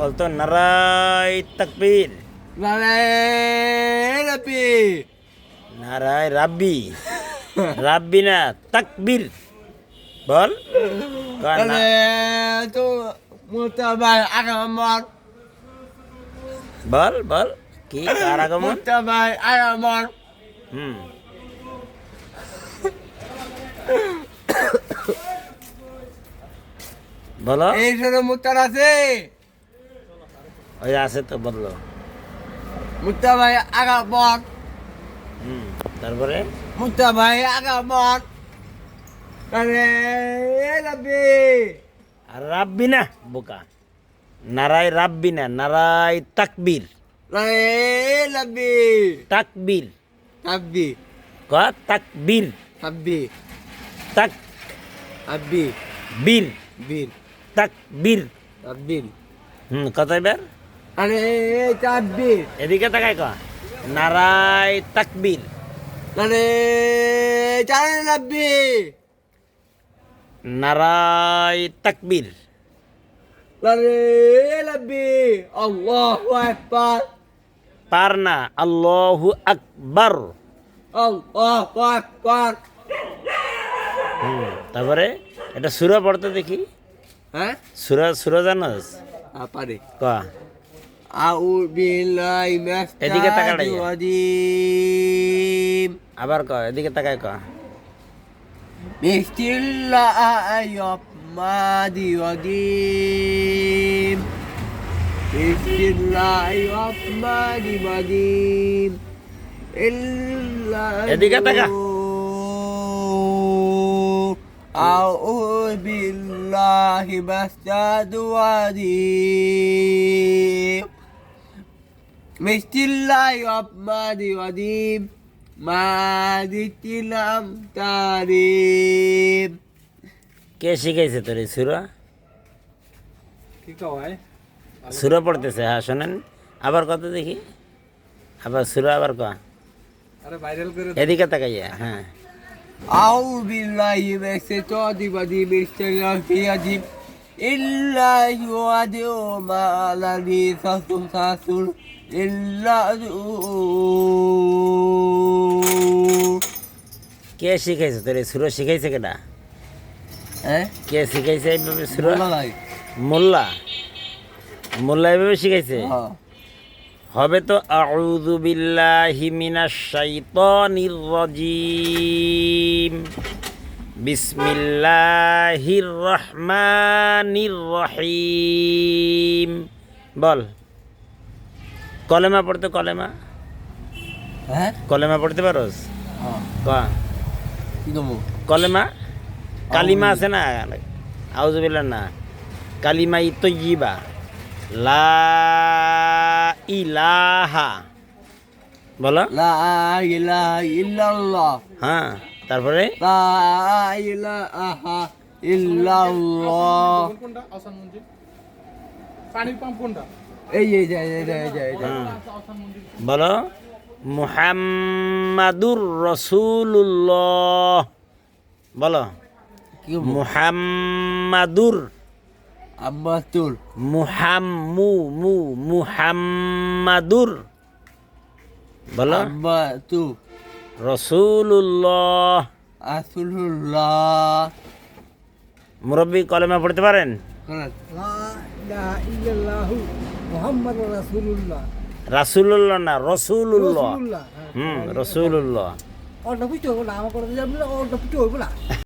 বলতো নারায় তাকবীর নারায় রাব্বি নারায় রাব্বি রাব্বি না তাকবীর বল তো মুতাবাই আগমন বল বল কি কার আগমন মুতাবাই আগমন হুম বলো এই সরে মুতার আছে ওই আছে তো বলল। মুতাবাই আগমন হুম তারপরে? মুতাবাই আগমন নারায় রাব্বি। আর রাব্বি না বোকা। নারায় রাব্বি না নারায় তাকবীর। রাব্বি। তাকবীর। রাব্বি ক? তাকবীর। রাব্বি তাক রাব্বি বীর। বীর। তাকবীর। রাব্বি হুম কত এবার? আরে এদিকে তাকায় ক নারায় তাকবীর। আরে জানে রাব্বি নারায় তাকবীর। আরে আল্লাহু আকবার। পার না আল্লাহু আকবার। আল্লাহু আকবার। তারপরে এটা সুরা পড়তে দেখি। হ্যাঁ? সুরা সুরা জানোস? আপারে ক? এদিকে তাকাও না। রাজিম আবার ক এদিকে তাকায় ক বিসমিল্লাহির রহমানির রহিম বিসমিল্লাহির রহমানির রহিম ইল্লা এদিকে তাকা। أعوذ بالله مسجد وديم بسم মিষ্টিল্লাই অপমাদি অদীপ মাদিতিলাম তারে কে শিখাইছে তোর এই সুরা? কি কয় সুরা পড়তেছে হ্যাঁ শোনেন। আবার কত দেখি? আবার সুরা আবার ক এদিকে তাকাইয়া হ্যাঁ। আউ বিল্লাহি মেসে চদি বাদি মিস্টার ফিয়াজিব ইল্লাহি ওয়াদিও মালানি সাসুম সাসুর কে শিখাইছে তোর? সুরা শিখাইছে কেটা হ্যাঁ কে শিখাইছে এইভাবে সুরা? মোল্লা মোল্লা? এইভাবে শিখাইছে? হবে তো আউযু বিল্লাহি মিনাশ শাইতানির রাজিম। বিসমিল্লাহির রহমানির রহিম। বল। কলেমা পড়তে কলেমা? হ্যাঁ? কলেমা পড়তে পারোস? হ্যাঁ। ক? কি দেবো কলেমা? কালিমা আছে না? আউজুবিল্লাহ না। কালিমা ইতয়িবা লা ইলাহা। বলো। লা ইলাহা ইল্লাল্লাহ। হ্যাঁ তারপরে? লা ইলাহা ইল্লাল্লাহ। পানির পাম্প কোনটা? এই এই যে এই যে এই যে হ্যাঁ। বলো। মুহাম্মাদুর রসুল্লাহ বলো। মুহাম্মাদুর। আব্বাসুল মুহাম্মু মু মুহাম্মাদুর। বলো। আব্বাসু রসুল্লাহ আসুল্লাহ মুরব্বী কলেমা পড়তে পারেন? শোনেন রাসুল্লাহ না রসুল্লাহ হুম রসুল্লাহ অন্য কিছু হইব না আমার কথা অন্য কিছু হইব না।